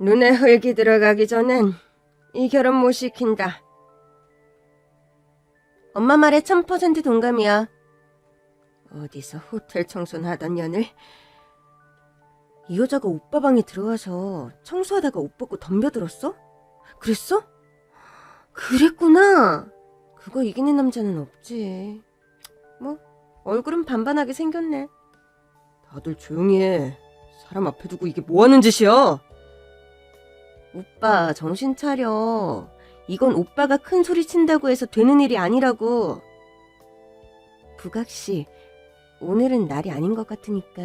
눈에 흙이 들어가기 전엔 이 결혼 못 시킨다. 엄마 말에 1000% 동감이야. 어디서 호텔 청소는 하던 년을 이 여자가 오빠 방에 들어와서 청소하다가 옷 벗고 덤벼들었어? 그랬어? 그랬구나. 그거 이기는 남자는 없지. 뭐 얼굴은 반반하게 생겼네. 다들 조용히 해. 사람 앞에 두고 이게 뭐 하는 짓이야? 오빠 정신 차려. 이건 오빠가 큰 소리 친다고 해서 되는 일이 아니라고. 부각 씨, 오늘은 날이 아닌 것 같으니까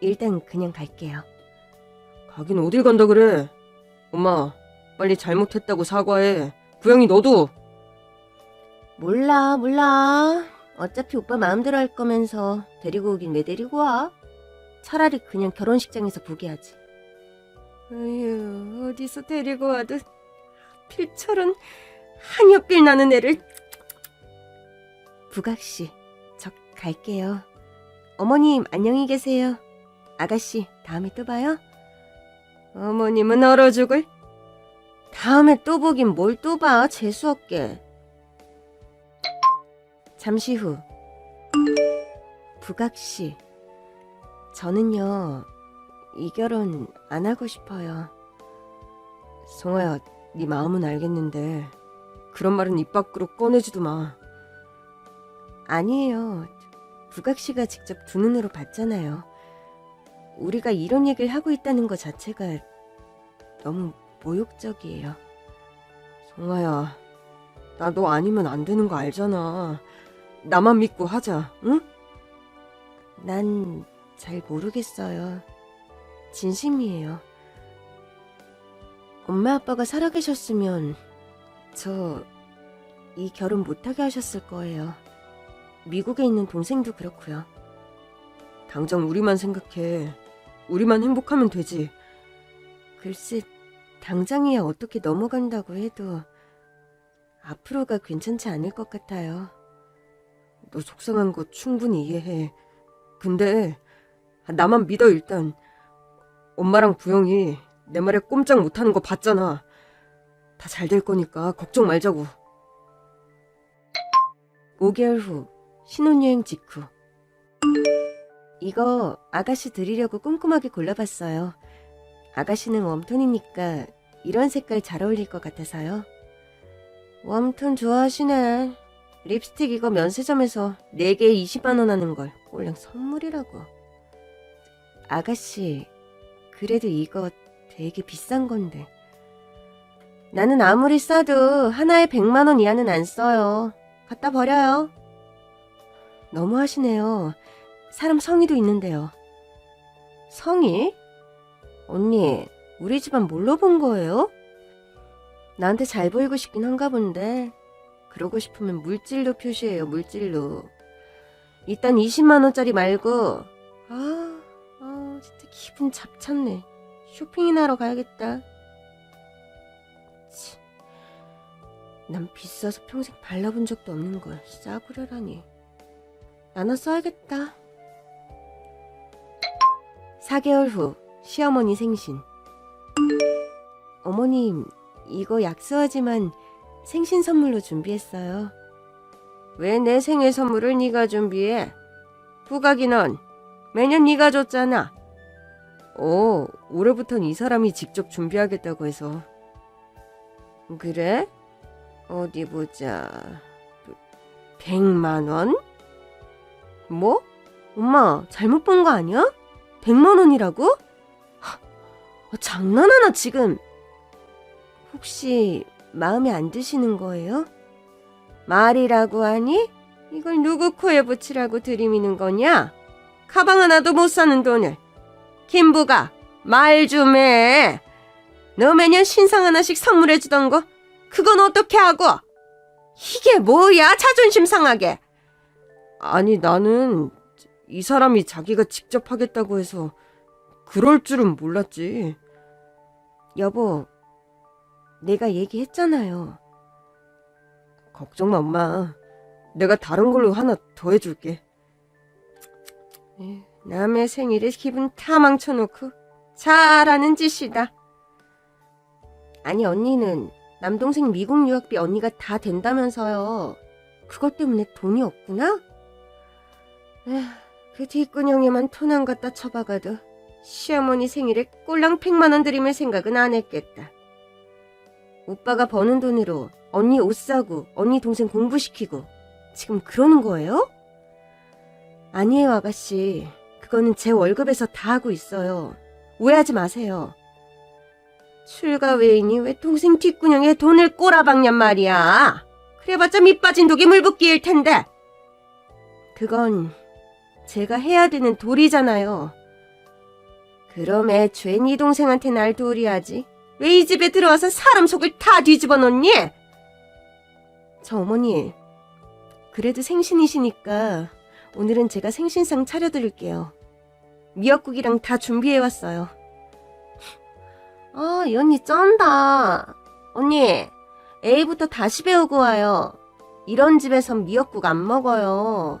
일단 그냥 갈게요. 가긴 어딜 간다 그래? 엄마, 빨리 잘못했다고 사과해. 부영이 너도. 몰라, 몰라. 어차피 오빠 마음대로 할 거면서 데리고 오긴 왜 데리고 와? 차라리 그냥 결혼식장에서 보게 하지. 어휴, 어디서 데리고 와도 필처럼 한여필 나는 애를. 부각씨, 저 갈게요. 어머님, 안녕히 계세요. 아가씨, 다음에 또 봐요. 어머님은 얼어 죽을. 다음에 또 보긴 뭘 또 봐, 재수없게. 잠시 후. 부각씨, 저는요, 이 결혼 안 하고 싶어요. 송아야, 네 마음은 알겠는데 그런 말은 입 밖으로 꺼내지도 마. 아니에요. 부각 씨가 직접 두 눈으로 봤잖아요. 우리가 이런 얘기를 하고 있다는 것 자체가 너무 모욕적이에요. 송아야, 나 너 아니면 안 되는 거 알잖아. 나만 믿고 하자, 응? 난 잘 모르겠어요. 진심이에요. 엄마 아빠가 살아계셨으면 저 이 결혼 못하게 하셨을 거예요. 미국에 있는 동생도 그렇고요. 당장 우리만 생각해. 우리만 행복하면 되지. 글쎄, 당장이야 어떻게 넘어간다고 해도 앞으로가 괜찮지 않을 것 같아요. 너 속상한 거 충분히 이해해. 근데 나만 믿어 일단. 엄마랑 부영이 내 말에 꼼짝 못하는 거 봤잖아. 다 잘 될 거니까 걱정 말자고. 5개월 후 신혼여행 직후. 이거 아가씨 드리려고 꼼꼼하게 골라봤어요. 아가씨는 웜톤이니까 이런 색깔 잘 어울릴 것 같아서요. 웜톤 좋아하시네. 립스틱 이거 면세점에서 4개에 20만원 하는 걸 꼴랑 선물이라고. 아가씨, 그래도 이거 되게 비싼 건데. 나는 아무리 싸도 하나에 100만 원 이하는 안 써요. 갖다 버려요. 너무 하시네요. 사람 성의도 있는데요. 성의? 언니, 우리 집안 뭘로 본 거예요? 나한테 잘 보이고 싶긴 한가 본데. 그러고 싶으면 물질로 표시해요, 물질로. 일단 20만 원짜리 말고. 기분 잡찼네. 쇼핑이나 하러 가야겠다. 치, 난 비싸서 평생 발라본 적도 없는 걸 싸구려라니. 나나 써야겠다. 4개월 후 시어머니 생신. 어머님, 이거 약소하지만 생신 선물로 준비했어요. 왜 내 생일 선물을 네가 준비해? 부각이 넌 매년 네가 줬잖아. 어, 올해부턴 이 사람이 직접 준비하겠다고 해서. 그래? 어디 보자. 100만 원? 뭐? 엄마, 잘못 본 거 아니야? 100만 원이라고? 하, 어, 장난하나 지금? 혹시 마음에 안 드시는 거예요? 말이라고 하니? 이걸 누구 코에 붙이라고 들이미는 거냐? 가방 하나도 못 사는 돈을. 김부가 말 좀 해. 너 매년 신상 하나씩 선물해 주던 거 그건 어떻게 하고? 이게 뭐야 자존심 상하게. 아니 나는 이 사람이 자기가 직접 하겠다고 해서 그럴 줄은 몰랐지. 여보, 내가 얘기했잖아요. 걱정 마 엄마. 내가 다른 걸로 하나 더 해줄게. 에휴, 남의 생일에 기분 다 망쳐놓고 잘하는 짓이다. 아니 언니는 남동생 미국 유학비 언니가 다 된다면서요. 그것 때문에 돈이 없구나? 에휴, 그 뒷근형에만 돈안 갖다 쳐박아도 시어머니 생일에 꼴랑 100만 원 드리면 생각은 안 했겠다. 오빠가 버는 돈으로 언니 옷 사고 언니 동생 공부시키고 지금 그러는 거예요? 아니에요 아가씨. 그거는 제 월급에서 다 하고 있어요. 오해하지 마세요. 출가 외인이 왜 동생 뒷구녕에 돈을 꼬라박냔 말이야. 그래봤자 밑 빠진 독이 물 붓기일 텐데. 그건 제가 해야 되는 도리잖아요. 그럼 애초에 네 동생한테 날 도리하지. 왜 이 집에 들어와서 사람 속을 다 뒤집어 놓니? 저 어머니, 그래도 생신이시니까 오늘은 제가 생신상 차려드릴게요. 미역국이랑 다 준비해왔어요. 아, 이 언니 쩐다. 언니, A부터 다시 배우고 와요. 이런 집에선 미역국 안 먹어요.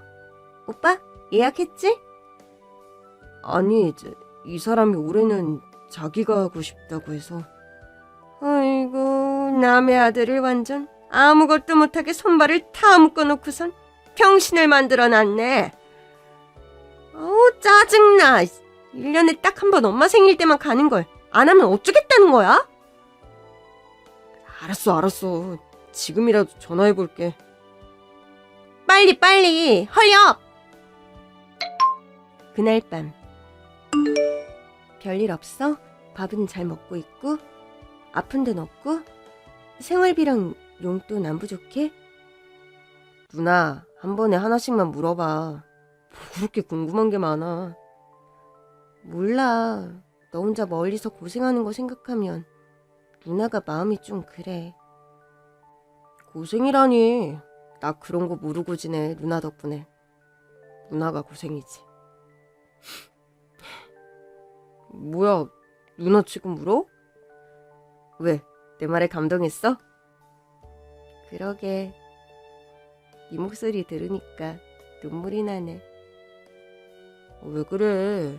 오빠, 예약했지? 아니, 이제 이 사람이 올해는 자기가 하고 싶다고 해서. 아이고, 남의 아들을 완전 아무것도 못하게 손발을 다 묶어놓고선 병신을 만들어놨네. 어우, 짜증나. 1년에 딱 한 번 엄마 생일 때만 가는 걸 안 하면 어쩌겠다는 거야? 알았어, 알았어. 지금이라도 전화해 볼게. 빨리, 빨리, 헐렵! 그날 밤. 별일 없어? 밥은 잘 먹고 있고? 아픈 데는 없고? 생활비랑 용돈 안 부족해? 누나, 한 번에 하나씩만 물어봐. 뭐 그렇게 궁금한 게 많아. 몰라. 너 혼자 멀리서 고생하는 거 생각하면 누나가 마음이 좀 그래. 고생이라니. 나 그런 거 모르고 지내, 누나 덕분에. 누나가 고생이지. 뭐야, 누나 지금 울어? 왜, 내 말에 감동했어? 그러게. 이 목소리 들으니까 눈물이 나네. 어, 왜 그래?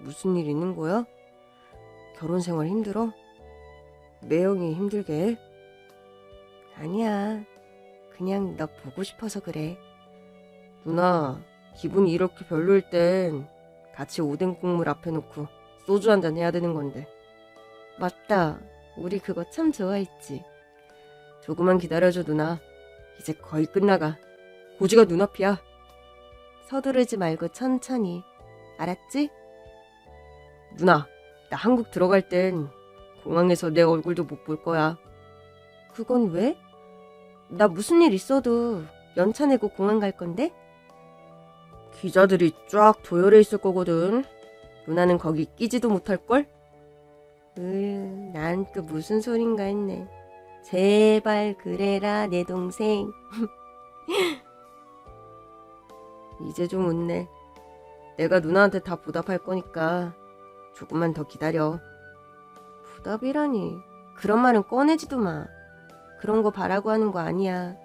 무슨 일 있는 거야? 결혼 생활 힘들어? 매형이 힘들게 해? 아니야. 그냥 너 보고 싶어서 그래. 누나, 기분이 이렇게 별로일 땐 같이 오뎅 국물 앞에 놓고 소주 한잔 해야 되는 건데. 맞다. 우리 그거 참 좋아했지. 조금만 기다려줘, 누나. 이제 거의 끝나가. 고지가 눈앞이야. 서두르지 말고 천천히. 알았지? 누나, 나 한국 들어갈 땐 공항에서 내 얼굴도 못 볼 거야. 그건 왜? 나 무슨 일 있어도 연차 내고 공항 갈 건데? 기자들이 쫙 도열해 있을 거거든. 누나는 거기 끼지도 못할걸? 으, 난또 무슨 소린가 했네. 제발 그래라, 내 동생. 이제 좀 웃네. 내가 누나한테 다 보답할 거니까 조금만 더 기다려. 보답이라니. 그런 말은 꺼내지도 마. 그런 거 바라고 하는 거 아니야.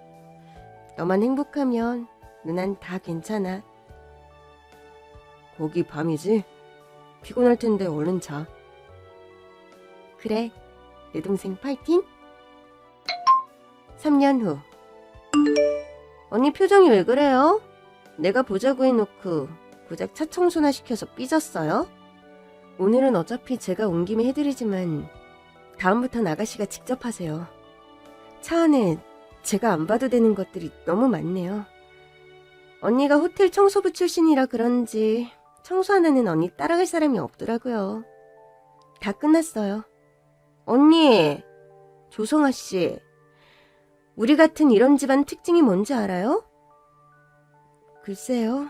너만 행복하면 누난 다 괜찮아. 거기 밤이지? 피곤할 텐데 얼른 자. 그래. 내 동생 파이팅! 3년 후. 언니 표정이 왜 그래요? 내가 보자고 해놓고 고작 차 청소나 시켜서 삐졌어요? 오늘은 어차피 제가 온 김에 해드리지만 다음부턴 아가씨가 직접 하세요. 차 안에 제가 안 봐도 되는 것들이 너무 많네요. 언니가 호텔 청소부 출신이라 그런지 청소하는 언니 따라갈 사람이 없더라고요. 다 끝났어요. 언니, 조성아 씨, 우리 같은 이런 집안 특징이 뭔지 알아요? 글쎄요.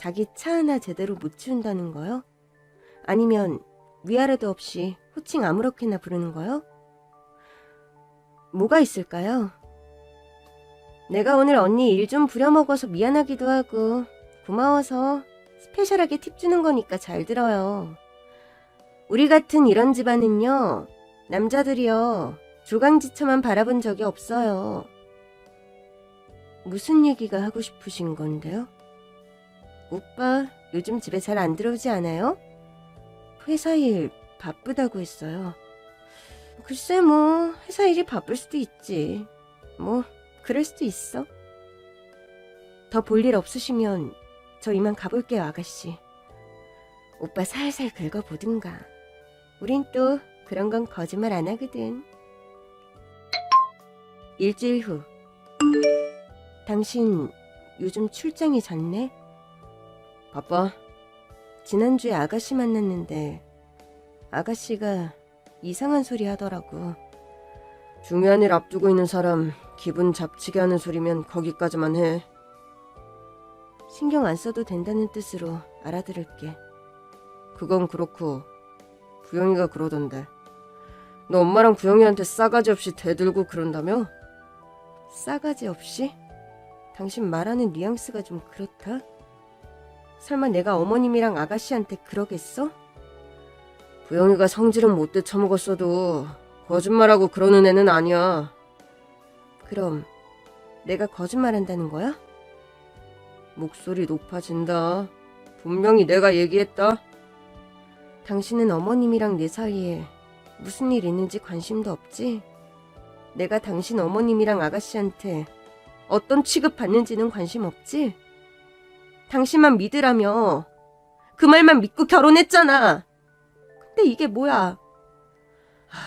뭐, 자기 차 하나 제대로 못 치운다는 거요? 아니면 위아래도 없이 호칭 아무렇게나 부르는 거요? 뭐가 있을까요? 내가 오늘 언니 일 좀 부려먹어서 미안하기도 하고 고마워서 스페셜하게 팁 주는 거니까 잘 들어요. 우리 같은 이런 집안은요, 남자들이요, 조강지처만 바라본 적이 없어요. 무슨 얘기가 하고 싶으신 건데요? 오빠, 요즘 집에 잘 안 들어오지 않아요? 회사 일 바쁘다고 했어요. 글쎄 뭐 회사 일이 바쁠 수도 있지. 뭐 그럴 수도 있어. 더 볼 일 없으시면 저 이만 가볼게요 아가씨. 오빠 살살 긁어보든가. 우린 또 그런 건 거짓말 안 하거든. 일주일 후. 당신 요즘 출장이 잦네? 바빠. 지난주에 아가씨 만났는데 아가씨가 이상한 소리 하더라고. 중요한 일 앞두고 있는 사람 기분 잡치게 하는 소리면 거기까지만 해. 신경 안 써도 된다는 뜻으로 알아들을게. 그건 그렇고 부영이가 그러던데. 너 엄마랑 부영이한테 싸가지 없이 대들고 그런다며? 싸가지 없이? 당신 말하는 뉘앙스가 좀 그렇다. 설마 내가 어머님이랑 아가씨한테 그러겠어? 부영이가 성질은 못돼 처먹었어도 거짓말하고 그러는 애는 아니야. 그럼 내가 거짓말한다는 거야? 목소리 높아진다. 분명히 내가 얘기했다. 당신은 어머님이랑 내 사이에 무슨 일 있는지 관심도 없지? 내가 당신 어머님이랑 아가씨한테 어떤 취급 받는지는 관심 없지? 당신만 믿으라며 그 말만 믿고 결혼했잖아. 근데 이게 뭐야? 하,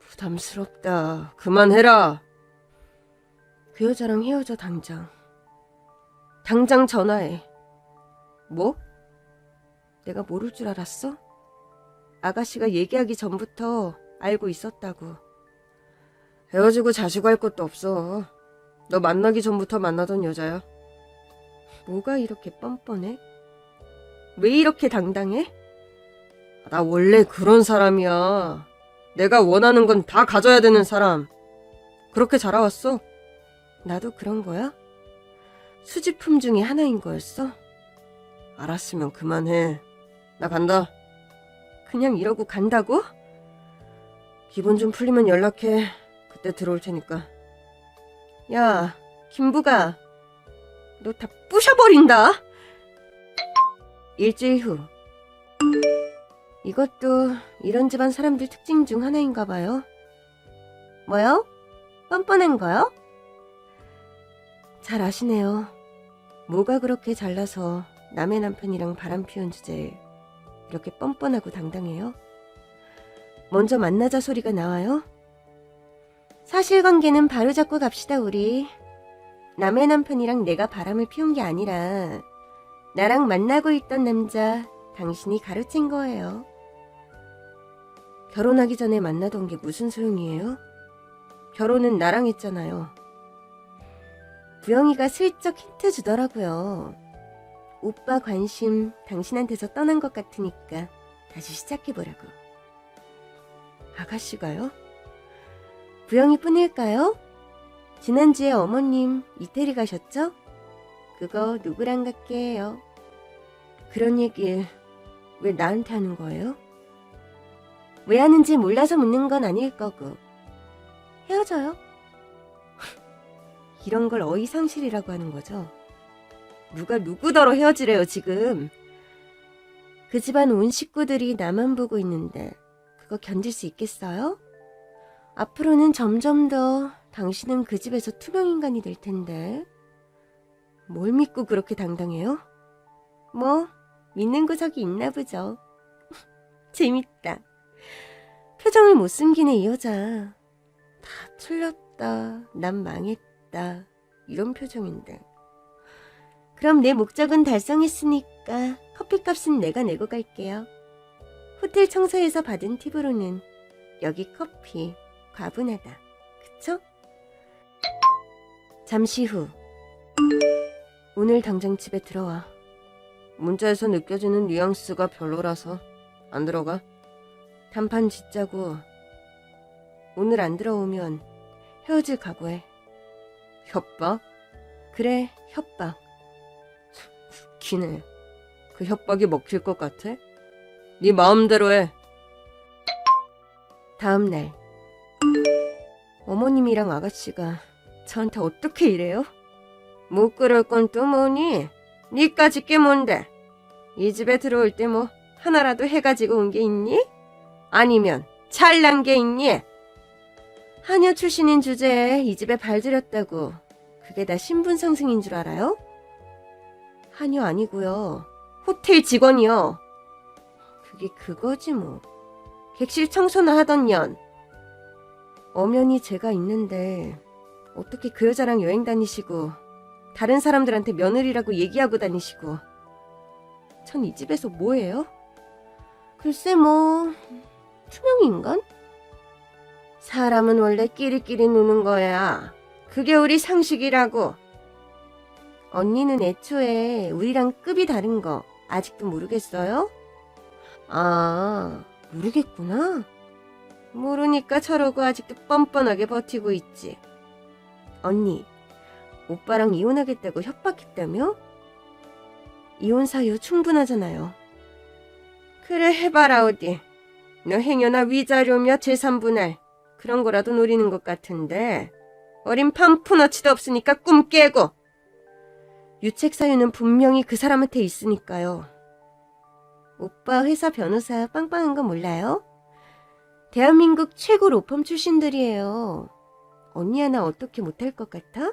부담스럽다. 그만해라. 그 여자랑 헤어져 당장. 당장 전화해. 뭐? 내가 모를 줄 알았어? 아가씨가 얘기하기 전부터 알고 있었다고. 헤어지고 자시고 할 것도 없어. 너 만나기 전부터 만나던 여자야. 뭐가 이렇게 뻔뻔해? 왜 이렇게 당당해? 나 원래 그런 사람이야. 내가 원하는 건 다 가져야 되는 사람. 그렇게 자라왔어. 나도 그런 거야? 수집품 중에 하나인 거였어? 알았으면 그만해. 나 간다. 그냥 이러고 간다고? 기분 좀 풀리면 연락해. 그때 들어올 테니까. 야, 김부가. 너 다 부셔버린다. 일주일 후. 이것도 이런 집안 사람들 특징 중 하나인가 봐요. 뭐요? 뻔뻔한 거요? 잘 아시네요. 뭐가 그렇게 잘나서 남의 남편이랑 바람 피운 주제에 이렇게 뻔뻔하고 당당해요? 먼저 만나자 소리가 나와요? 사실관계는 바로잡고 갑시다 우리. 남의 남편이랑 내가 바람을 피운 게 아니라 나랑 만나고 있던 남자 당신이 가르친 거예요. 결혼하기 전에 만나던 게 무슨 소용이에요? 결혼은 나랑 했잖아요. 부영이가 슬쩍 힌트 주더라고요. 오빠 관심 당신한테서 떠난 것 같으니까 다시 시작해보라고. 아가씨가요? 부영이 뿐일까요? 지난주에 어머님 이태리 가셨죠? 그거 누구랑 갔게 해요? 그런 얘기 왜 나한테 하는 거예요? 왜 하는지 몰라서 묻는 건 아닐 거고. 헤어져요? 이런 걸 어이상실이라고 하는 거죠. 누가 누구더러 헤어지래요, 지금. 그 집안 온 식구들이 나만 보고 있는데 그거 견딜 수 있겠어요? 앞으로는 점점 더 당신은 그 집에서 투명인간이 될 텐데. 뭘 믿고 그렇게 당당해요? 뭐, 믿는 구석이 있나 보죠. 재밌다. 표정을 못 숨기네, 이 여자. 다 틀렸다. 난 망했다. 이런 표정인데. 그럼 내 목적은 달성했으니까 커피값은 내가 내고 갈게요. 호텔 청소에서 받은 팁으로는 여기 커피 과분하다. 잠시 후. 오늘 당장 집에 들어와. 문자에서 느껴지는 뉘앙스가 별로라서 안 들어가. 단판 짓자고. 오늘 안 들어오면 헤어질 각오해. 협박? 그래, 협박. 웃기네. 그 협박이 먹힐 것 같아? 네 마음대로 해. 다음 날. 어머님이랑 아가씨가 저한테 어떻게 이래요? 못 그럴 건 또 뭐니? 니까짓 게 뭔데? 이 집에 들어올 때 뭐 하나라도 해가지고 온 게 있니? 아니면 잘난 게 있니? 하녀 출신인 주제에 이 집에 발들였다고 그게 다 신분 상승인 줄 알아요? 하녀 아니고요. 호텔 직원이요. 그게 그거지 뭐. 객실 청소나 하던 년. 엄연히 제가 있는데 어떻게 그 여자랑 여행 다니시고 다른 사람들한테 며느리라고 얘기하고 다니시고 전 이 집에서 뭐해요? 글쎄 뭐 투명인간? 사람은 원래 끼리끼리 노는 거야. 그게 우리 상식이라고. 언니는 애초에 우리랑 급이 다른 거 아직도 모르겠어요? 아, 모르겠구나. 모르니까 저러고 아직도 뻔뻔하게 버티고 있지. 언니, 오빠랑 이혼하겠다고 협박했다며? 이혼 사유 충분하잖아요. 그래 해봐라 어디. 너 행여나 위자료며 재산분할 그런 거라도 노리는 것 같은데 어린 판푸너치도 없으니까 꿈 깨고 유책 사유는 분명히 그 사람한테 있으니까요. 오빠 회사 변호사 빵빵한 거 몰라요? 대한민국 최고 로펌 출신들이에요. 언니 하나 어떻게 못할 것 같아?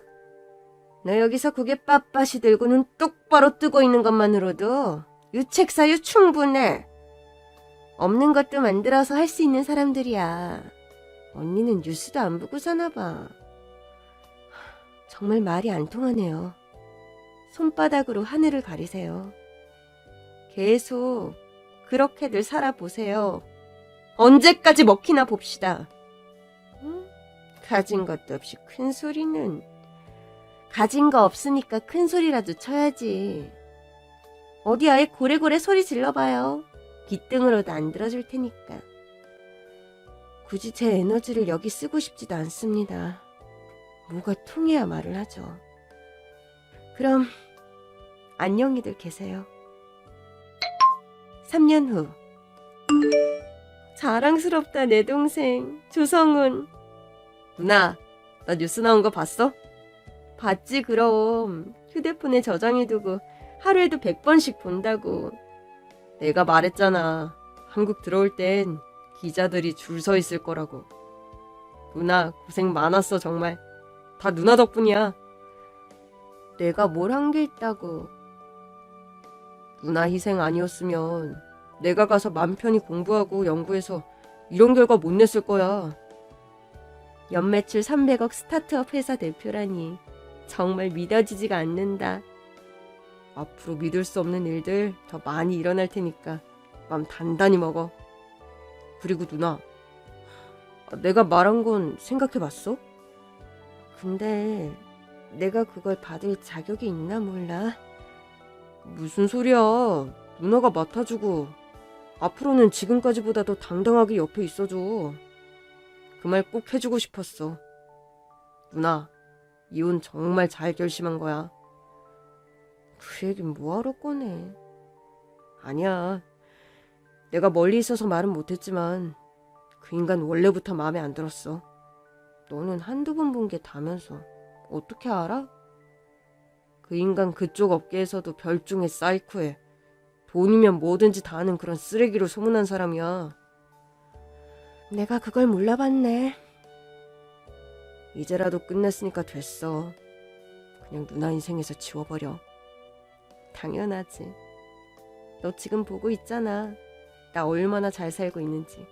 너 여기서 고개 빳빳이 들고 눈 똑바로 뜨고 있는 것만으로도 유책 사유 충분해. 없는 것도 만들어서 할 수 있는 사람들이야. 언니는 뉴스도 안 보고 사나 봐. 정말 말이 안 통하네요. 손바닥으로 하늘을 가리세요. 계속 그렇게들 살아보세요. 언제까지 먹히나 봅시다. 응? 가진 것도 없이 큰 소리는 가진 거 없으니까 큰 소리라도 쳐야지. 어디 아예 고래고래 소리 질러봐요. 귓등으로도 안 들어줄 테니까. 굳이 제 에너지를 여기 쓰고 싶지도 않습니다. 뭐가 통해야 말을 하죠. 그럼 안녕히들 계세요. 3년 후 자랑스럽다 내 동생 조성은 누나 나 뉴스 나온 거 봤어? 봤지 그럼. 휴대폰에 저장해두고 하루에도 100번씩 본다고. 내가 말했잖아. 한국 들어올 땐 기자들이 줄 서 있을 거라고. 누나 고생 많았어 정말. 다 누나 덕분이야. 내가 뭘 한 게 있다고. 누나 희생 아니었으면 내가 가서 맘 편히 공부하고 연구해서 이런 결과 못 냈을 거야 연매출 300억 스타트업 회사 대표라니 정말 믿어지지가 않는다. 앞으로 믿을 수 없는 일들 더 많이 일어날 테니까 맘 단단히 먹어. 그리고 누나, 내가 말한 건 생각해 봤어? 근데 내가 그걸 받을 자격이 있나 몰라. 무슨 소리야. 누나가 맡아주고 앞으로는 지금까지보다 더 당당하게 옆에 있어줘. 그 말 꼭 해주고 싶었어. 누나, 이혼 정말 잘 결심한 거야. 그 얘긴 뭐하러 꺼내. 아니야. 내가 멀리 있어서 말은 못했지만 그 인간 원래부터 마음에 안 들었어. 너는 한두 번 본 게 다면서 어떻게 알아? 그 인간 그쪽 업계에서도 별중의 사이코에 돈이면 뭐든지 다 하는 그런 쓰레기로 소문난 사람이야. 내가 그걸 몰라봤네. 이제라도 끝냈으니까 됐어. 그냥 누나 인생에서 지워버려. 당연하지. 너 지금 보고 있잖아. 나 얼마나 잘 살고 있는지.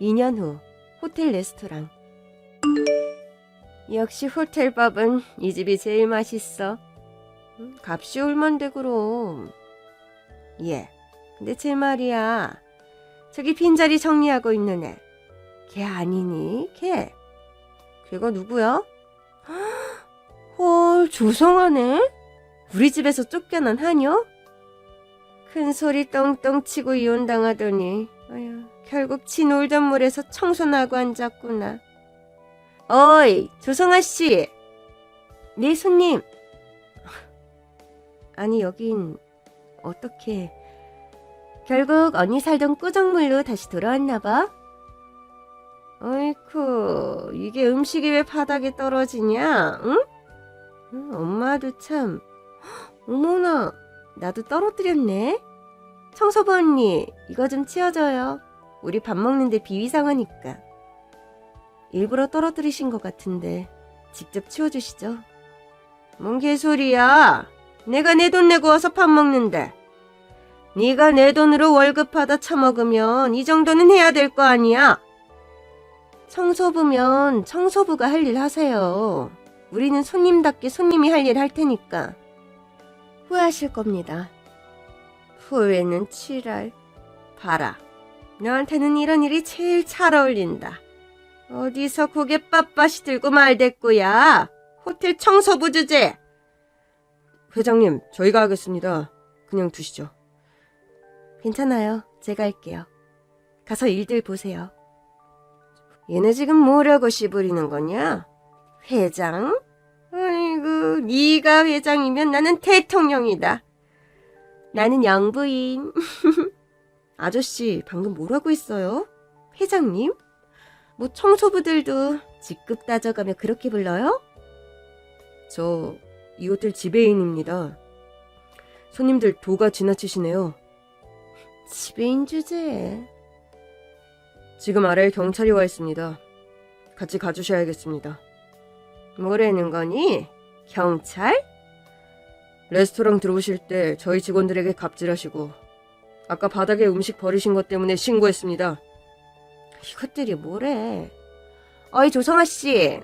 2년 후 호텔 레스토랑. 역시 호텔 밥은 이 집이 제일 맛있어. 음, 값이 얼만데 그럼. 예. 근데 제 말이야. 저기 빈자리 정리하고 있는 애. 걔 아니니? 걔. 걔가 누구야? 헐, 조성하네? 우리 집에서 쫓겨난 하녀? 큰 소리 떵떵 치고 이혼당하더니, 아휴, 결국 지 놀던 물에서 청소나고 앉았구나. 어이, 조성아 씨! 네, 손님! 아니, 여긴, 어떻게, 결국 언니 살던 꾸정물로 다시 돌아왔나 봐? 어이쿠, 이게 음식이 왜 바닥에 떨어지냐, 응? 응, 엄마도 참, 어머나, 나도 떨어뜨렸네? 청소부 언니, 이거 좀 치워줘요. 우리 밥 먹는데 비위상하니까. 일부러 떨어뜨리신 것 같은데 직접 치워주시죠. 뭔 개소리야. 내가 내 돈 내고 와서 밥 먹는데. 네가 내 돈으로 월급 받아 처먹으면 이 정도는 해야 될 거 아니야. 청소부면 청소부가 할 일 하세요. 우리는 손님답게 손님이 할 일 할 테니까. 후회하실 겁니다. 후회는 칠할. 봐라. 너한테는 이런 일이 제일 잘 어울린다. 어디서 고개 빳빳이 들고 말댔고야. 호텔 청소부 주제. 회장님, 저희가 하겠습니다. 그냥 두시죠. 괜찮아요. 제가 할게요. 가서 일들 보세요. 얘네 지금 뭐라고 씨부리는 거냐? 회장? 아이고, 네가 회장이면 나는 대통령이다. 나는 영부인. 아저씨, 방금 뭐라고 했어요? 회장님? 뭐 청소부들도 직급 따져가며 그렇게 불러요? 저 이 호텔 지배인입니다. 손님들 도가 지나치시네요. 지배인 주제에. 지금 아래에 경찰이 와 있습니다. 같이 가주셔야겠습니다. 뭐라는 거니? 경찰? 레스토랑 들어오실 때 저희 직원들에게 갑질하시고 아까 바닥에 음식 버리신 것 때문에 신고했습니다. 이것들이 뭐래? 어이 조성아 씨,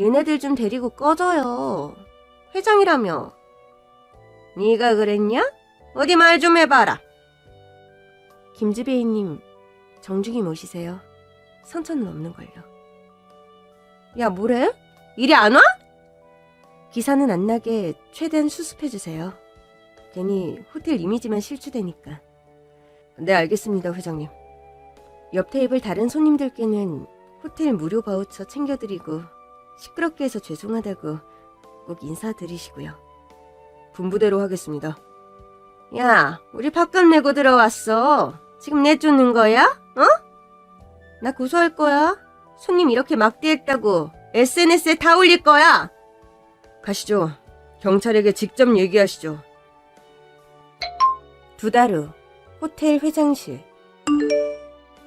얘네들 좀 데리고 꺼져요. 회장이라며. 네가 그랬냐? 어디 말 좀 해봐라. 김지배이님, 정중히 모시세요. 선천은 없는 걸요. 야, 뭐래? 일이 안 와? 기사는 안 나게 최대한 수습해 주세요. 괜히 호텔 이미지만 실추되니까. 네, 알겠습니다, 회장님. 옆 테이블 다른 손님들께는 호텔 무료 바우처 챙겨드리고 시끄럽게 해서 죄송하다고 꼭 인사드리시고요. 분부대로 하겠습니다. 야, 우리 밥값 내고 들어왔어. 지금 내쫓는 거야? 어? 나 고소할 거야. 손님 이렇게 막대했다고 SNS에 다 올릴 거야. 가시죠. 경찰에게 직접 얘기하시죠. 두 달 후, 호텔 회장실.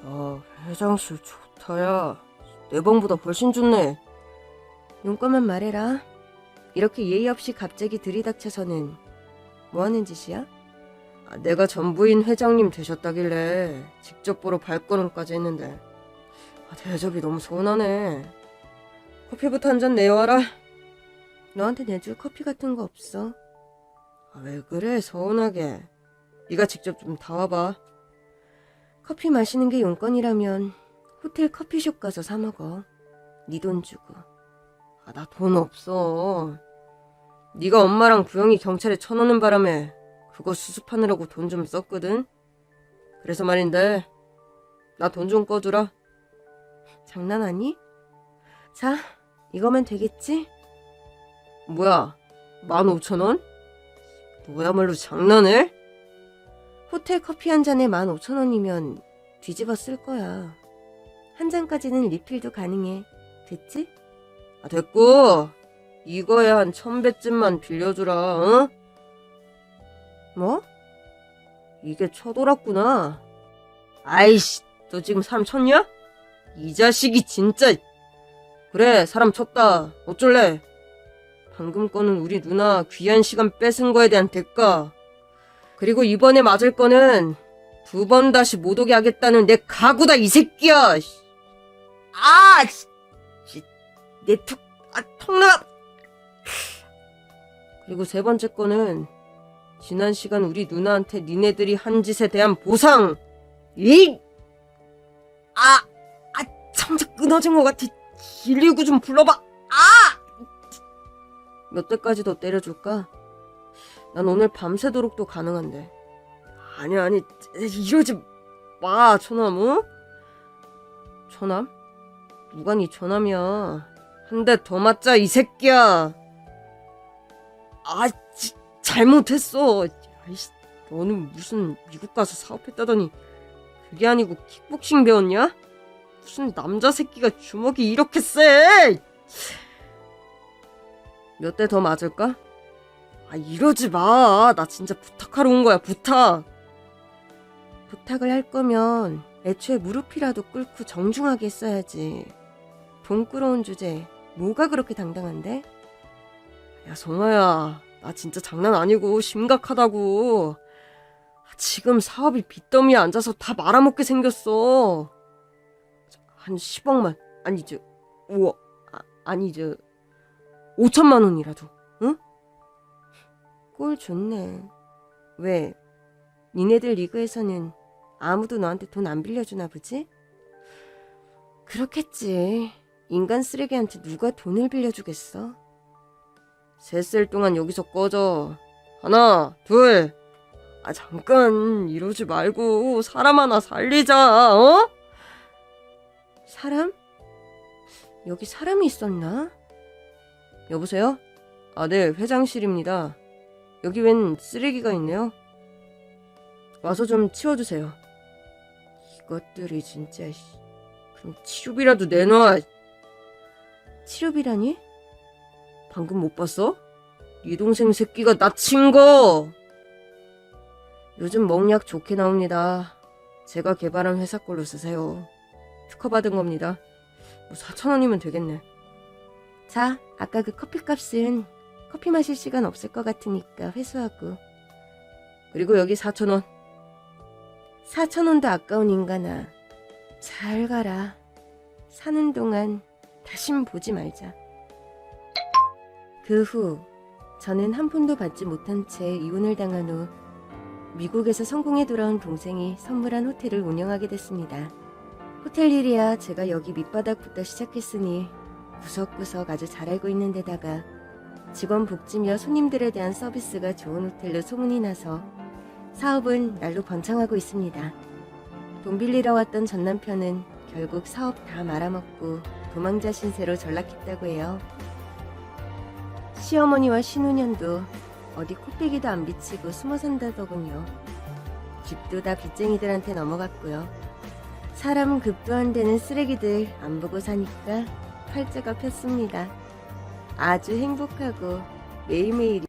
아, 회장실 좋다야. 내 방보다 훨씬 좋네. 용건만 말해라. 이렇게 예의 없이 갑자기 들이닥쳐서는 뭐 하는 짓이야? 아, 내가 전부인 회장님 되셨다길래 직접 보러 발걸음까지 했는데 아, 대접이 너무 서운하네. 커피부터 한 잔 내와라. 너한테 내줄 커피 같은 거 없어. 아, 왜 그래 서운하게. 네가 직접 좀 다와봐. 커피 마시는 게 용건이라면 호텔 커피숍 가서 사 먹어. 네 돈 주고. 아, 나 돈 없어. 네가 엄마랑 부영이 경찰에 쳐넣는 바람에 그거 수습하느라고 돈 좀 썼거든. 그래서 말인데 나 돈 좀 꺼주라. 장난하니? 자, 이거면 되겠지? 뭐야, 15,000원? 너야말로 장난해? 호텔 커피 한 잔에 15,000원이면 뒤집어 쓸 거야. 한 잔까지는 리필도 가능해. 됐지? 아, 됐고. 이거에 한 천배쯤만 빌려주라, 응? 뭐? 이게 쳐돌았구나. 아이씨, 너 지금 사람 쳤냐? 이 자식이 진짜. 그래, 사람 쳤다. 어쩔래? 방금 거는 우리 누나 귀한 시간 뺏은 거에 대한 대가. 그리고 이번에 맞을 거는 두 번 다시 못 오게 하겠다는 내 각오다, 이 새끼야! 씨. 아! 씨. 씨. 내 툭, 아, 턱나! 그리고 세 번째 거는 지난 시간 우리 누나한테 니네들이 한 짓에 대한 보상! 이! 아! 아, 창자 끊어진 것 같아. 119 좀 불러봐! 아! 몇 대까지 더 때려줄까? 난 오늘 밤새도록 도 가능한데. 아니, 아니, 이러지 마, 어? 초남? 누가 니 초남이야. 한 대 더 맞자, 이 새끼야! 아, 지, 잘못했어. 아이씨, 너는 무슨 미국 가서 사업했다더니 그게 아니고 킥복싱 배웠냐? 무슨 남자 새끼가 주먹이 이렇게 세? 몇 대 더 맞을까? 아, 이러지 마. 나 진짜 부탁하러 온 거야, 부탁. 부탁을 할 거면 애초에 무릎이라도 꿇고 정중하게 했어야지. 돈 끌어온 주제 뭐가 그렇게 당당한데? 야 성아야 나 진짜 장난 아니고 심각하다고. 지금 사업이 빚더미에 앉아서 다 말아먹게 생겼어. 한 10억만 아니 저 5억 아, 아니 저 5천만 원이라도 응? 꼴 좋네. 왜? 니네들 리그에서는 아무도 너한테 돈 안 빌려주나 보지? 그렇겠지. 인간 쓰레기한테 누가 돈을 빌려주겠어? 셋셀 동안 여기서 꺼져. 하나, 둘. 아, 잠깐, 이러지 말고, 사람 하나 살리자, 어? 사람? 여기 사람이 있었나? 여보세요? 아, 네, 회장실입니다. 여기 웬 쓰레기가 있네요. 와서 좀 치워주세요. 이것들이 진짜, 씨. 그럼 치료비라도 내놔. 치료비라니? 방금 못 봤어? 네 동생 새끼가 나 친 거! 요즘 멍약 좋게 나옵니다. 제가 개발한 회사 걸로 쓰세요. 특허 받은 겁니다. 뭐 4천 원이면 되겠네. 자, 아까 그 커피 값은 커피 마실 시간 없을 것 같으니까 회수하고. 그리고 여기 4천 원. 4천 원도 아까운 인간아. 잘 가라. 사는 동안 다신 보지 말자. 그 후 저는 한 푼도 받지 못한 채 이혼을 당한 후 미국에서 성공해 돌아온 동생이 선물한 호텔을 운영하게 됐습니다. 호텔 일이야 제가 여기 밑바닥부터 시작했으니 구석구석 아주 잘 알고 있는 데다가 직원 복지며 손님들에 대한 서비스가 좋은 호텔로 소문이 나서 사업은 날로 번창하고 있습니다. 돈 빌리러 왔던 전 남편은 결국 사업 다 말아먹고 도망자 신세로 전락했다고 해요. 시어머니와 신우년도 어디 코빼기도 안 비치고 숨어 산다더군요. 집도 다 빚쟁이들한테 넘어갔고요. 사람 급도 안 되는 쓰레기들 안 보고 사니까 팔자가 폈습니다. 아주 행복하고 매일매일이